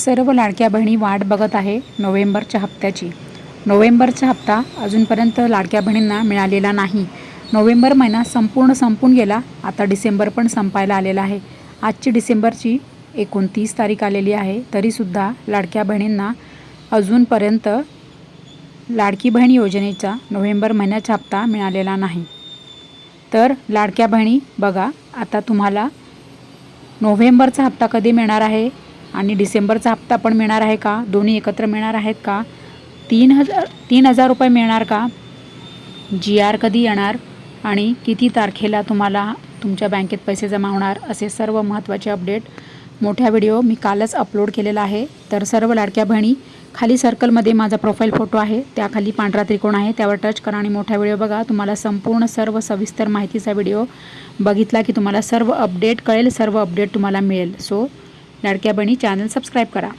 सर्व लाडक्या बहिणी वाट बघत आहे नोव्हेंबरच्या हप्त्याची. नोव्हेंबरचा हप्ता अजूनपर्यंत लाडक्या बहिणींना मिळालेला नाही. नोव्हेंबर महिना संपूर्ण संपून गेला आता डिसेंबर पण संपायला आलेला आहे. आजची डिसेंबरची एकोणतीस तारीख आलेली आहे तरीसुद्धा लाडक्या बहिणींना अजूनपर्यंत लाडकी बहीण योजनेचा नोव्हेंबर महिन्याचा हप्ता मिळालेला नाही. तर लाडक्या बहिणी बघा आता तुम्हाला नोव्हेंबरचा हप्ता कधी मिळणार आहे? आणि डिसेंबरचा हप्ता पण मिळणार आहे का? दोन्ही एकत्र मिळणार आहेत का? तीन हजार तीन हजार रुपये मिळणार का? जी आर कधी येणार? आणि किती तारखेला तुम्हाला तुमच्या बँकेत पैसे जमा होणार? असे सर्व महत्त्वाचे अपडेट मोठ्या व्हिडिओ मी कालच अपलोड केलेला आहे. तर सर्व लाडक्या बहिणी खाली सर्कलमध्ये माझा प्रोफाईल फोटो आहे. त्याखाली पांढरा त्रिकोण आहे. त्यावर टच करा आणि मोठा व्हिडिओ बघा. तुम्हाला संपूर्ण सर्व सविस्तर माहितीचा व्हिडिओ बघितला की तुम्हाला सर्व अपडेट कळेल सर्व अपडेट तुम्हाला मिळेल. सो लाडक्या बहिणी चॅनल सबस्क्राईब करा.